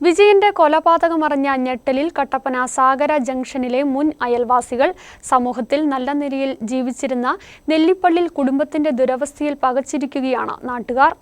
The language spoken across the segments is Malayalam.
വിജയന്റെ കൊലപാതകം അറിഞ്ഞ ഞെട്ടലിൽ കട്ടപ്പന സാഗര ജംഗ്ഷനിലെ മുൻ അയൽവാസികൾ സമൂഹത്തിൽ നല്ല നിലയിൽ ജീവിച്ചിരുന്ന നെല്ലിപ്പള്ളിൽ കുടുംബത്തിന്റെ ദുരവസ്ഥയിൽ പകച്ചിരിക്കുകയാണ് നാട്ടുകാർ.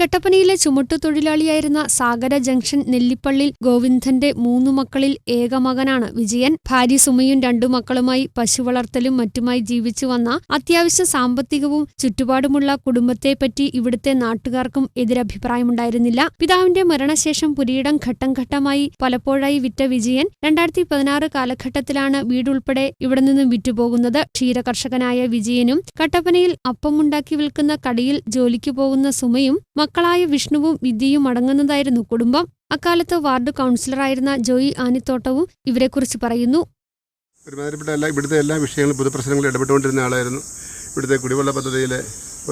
കട്ടപ്പനയിലെ ചുമട്ടുതൊഴിലാളിയായിരുന്ന സാഗര ജംഗ്ഷൻ നെല്ലിപ്പള്ളിൽ ഗോവിന്ദന്റെ മൂന്നു മക്കളിൽ ഏക മകനാണ് വിജയൻ. ഭാര്യ സുമയും രണ്ടു മക്കളുമായി പശു വളർത്തലും മറ്റുമായി ജീവിച്ചു വന്ന അത്യാവശ്യ സാമ്പത്തികവും ചുറ്റുപാടുമുള്ള കുടുംബത്തെപ്പറ്റി ഇവിടുത്തെ നാട്ടുകാർക്കും എതിരഭിപ്രായമുണ്ടായിരുന്നില്ല. പിതാവിന്റെ മരണശേഷം പുരീടം ഘട്ടം ഘട്ടമായി പലപ്പോഴായി വിറ്റ വിജയൻ രണ്ടായിരത്തി പതിനാറ് കാലഘട്ടത്തിലാണ് വീടുൾപ്പെടെ ഇവിടെ നിന്നും വിറ്റുപോകുന്നത്. ക്ഷീരകർഷകനായ വിജയനും കട്ടപ്പനയിൽ അപ്പമുണ്ടാക്കി വിൽക്കുന്ന കടയിൽ ജോലിക്ക് പോകുന്ന സുമയും മക്കളായ വിഷ്ണുവും വിദ്യയും അടങ്ങുന്നതായിരുന്നു കുടുംബം. അക്കാലത്ത് വാർഡ് കൗൺസിലറായിരുന്ന ജോയി ആനിത്തോട്ടവും ഇവരെക്കുറിച്ച് പറയുന്നു. ഇവിടുത്തെ എല്ലാ വിഷയങ്ങളും പൊതുപ്രശ്നങ്ങളിൽ ഇടപെട്ടുകൊണ്ടിരുന്ന ആളായിരുന്നു. ഇവിടുത്തെ കുടിവെള്ള പദ്ധതിയിലെ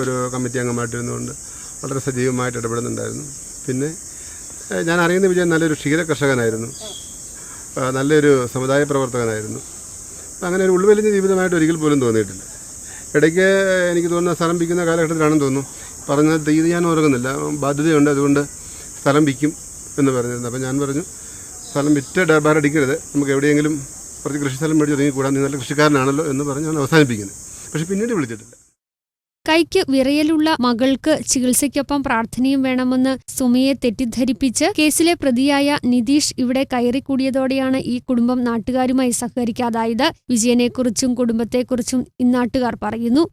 ഒരു കമ്മിറ്റി അംഗമായിട്ടിരുന്നുകൊണ്ട് വളരെ സജീവമായിട്ട് ഇടപെടുന്നുണ്ടായിരുന്നു. പിന്നെ ഞാൻ അറിയുന്ന വിജയൻ നല്ലൊരു ക്ഷീര കർഷകനായിരുന്നു. നല്ലൊരു സമുദായ പ്രവർത്തകനായിരുന്നു. അങ്ങനെ ഒരു ഉൾവലിഞ്ഞ ജീവിതമായിട്ട് ഒരിക്കൽ പോലും തോന്നിയിട്ടില്ല. ഇടയ്ക്ക് എനിക്ക് തോന്നുന്ന സ്ഥലം വിൽക്കുന്ന കാലഘട്ടത്തിലാണെന്ന് തോന്നുന്നു. പറഞ്ഞ തീയതി ഞാൻ ഓർക്കുന്നില്ല. ബാധ്യതയുണ്ട് അതുകൊണ്ട് സ്ഥലം വിൽക്കും എന്ന് പറഞ്ഞിരുന്നു. അപ്പോൾ ഞാൻ പറഞ്ഞു സ്ഥലം വിറ്റ് ഡബാർ അടിക്കരുത്. നമുക്ക് എവിടെയെങ്കിലും കുറച്ച് കൃഷിസ്ഥലം മേടിച്ച് ഒതുങ്ങിക്കൂടാ നീ നല്ല കൃഷിക്കാരനാണല്ലോ എന്ന് പറഞ്ഞ് ഞാൻ അവസാനിപ്പിക്കുന്നത് പക്ഷേ പിന്നീട് വിളിച്ചിട്ടില്ല. കൈക്ക് വിറയലുള്ള മകൾക്ക് ചികിത്സയ്ക്കൊപ്പം പ്രാർത്ഥനയും വേണമെന്ന് സുമയെ തെറ്റിദ്ധരിപ്പിച്ച് കേസിലെ പ്രതിയായ നിതീഷ് ഇവിടെ കയറിക്കൂടിയതോടെയാണ് ഈ കുടുംബം നാട്ടുകാരുമായി സഹകരിക്കാതായത്. വിജയനെക്കുറിച്ചും കുടുംബത്തെക്കുറിച്ചും ഇന്നാട്ടുകാർ പറയുന്നു.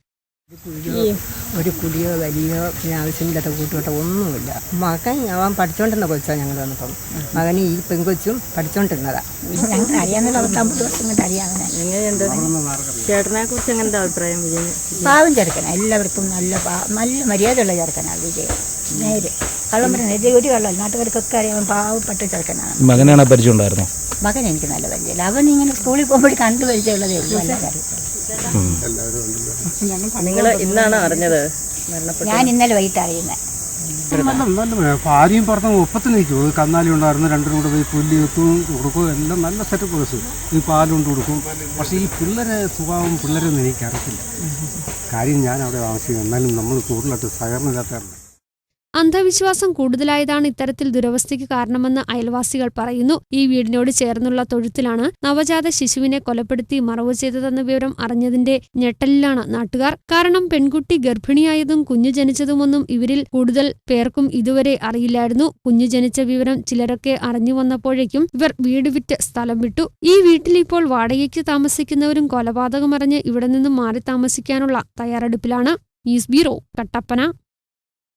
ഒരു കുടിയോ വലിയോ പിന്നെ ആവശ്യമില്ലാത്ത കൂട്ടുകെട്ടോ ഒന്നുമില്ല. മകൻ അവൻ പഠിച്ചോണ്ടിരുന്ന കൊച്ചാണ് ഞങ്ങൾ വന്നപ്പം. മകന് ഈ പെങ്കൊച്ചും പഠിച്ചുകൊണ്ടിരുന്നതാണ് ഞങ്ങൾ അറിയാന്നുള്ള പത്താമ്പത് വർഷം കൊണ്ട് അറിയാം അവനെ എങ്ങനെയുണ്ട്? ചേട്ടനെ കുറിച്ച് എങ്ങനത്തെ അഭിപ്രായം വിജയൻ പാവം ചേർക്കണം എല്ലാവർക്കും നല്ല നല്ല മര്യാദയുള്ള ചെറുക്കനാണ് വിജയ്. നേര്. കള്ളം പറയുന്നത് ഇത് ഒരു കള്ളം നാട്ടുകാർക്കൊക്കെ അറിയാം പാവപ്പെട്ട ചെറുക്കനാണ്. മകനാണ് പരിചയമുണ്ടായിരുന്നോ മകൻ എനിക്ക് നല്ല പരിചയമില്ല. അവൻ ഇങ്ങനെ സ്കൂളിൽ പോകുമ്പോൾ കണ്ടു പരിചയമുള്ളതേ ഉള്ളൂ. അല്ലാതെ നിങ്ങൾ ഇന്നാണ് അറിഞ്ഞത് ഞാൻ ഇന്നലെ വൈകിട്ട് അറിയുന്നത് ഭാര്യയും ഭർത്താവും ഒപ്പത്തിന് നിൽക്കും. കന്നാലി ഉണ്ടായിരുന്നു രണ്ടും കൂടെ പോയി പുല്ല് എത്തും കൊടുക്കും. എല്ലാം നല്ല സെറ്റപ്പ് പേഴ്സ് ഈ പാലുകൊണ്ട് കൊടുക്കും. പക്ഷേ ഈ പിള്ളേരെ സ്വഭാവം പിള്ളേരൊന്നും എനിക്ക് അറിയത്തില്ല കാര്യം ഞാൻ അവിടെ ആവശ്യം എന്നാലും നമ്മൾ കൂടുതലായിട്ട് സഹകരണം ഇല്ലാത്തവരല്ല അന്ധവിശ്വാസം കൂടുതലായതാണ് ഇത്തരത്തിൽ ദുരവസ്ഥയ്ക്ക് കാരണമെന്ന് അയൽവാസികൾ പറയുന്നു. ഈ വീടിനോട് ചേർന്നുള്ള തൊഴുത്തിലാണ് നവജാത ശിശുവിനെ കൊലപ്പെടുത്തി മറവ് ചെയ്തതെന്ന വിവരം അറിഞ്ഞതിന്റെ ഞെട്ടലിലാണ് നാട്ടുകാർ. കാരണം പെൺകുട്ടി ഗർഭിണിയായതും കുഞ്ഞു ജനിച്ചതുമൊന്നും ഇവരിൽ കൂടുതൽ പേർക്കും ഇതുവരെ അറിയില്ലായിരുന്നു. കുഞ്ഞു ജനിച്ച വിവരം ചിലരൊക്കെ അറിഞ്ഞു വന്നപ്പോഴേക്കും ഇവർ വീട് വിറ്റ് സ്ഥലം വിട്ടു. ഈ വീട്ടിൽ ഇപ്പോൾ വാടകയ്ക്ക് താമസിക്കുന്നവരും കൊലപാതകമറിഞ്ഞ് ഇവിടെ നിന്നും മാറി താമസിക്കാനുള്ള തയ്യാറെടുപ്പിലാണ്. News bureau Kattappana.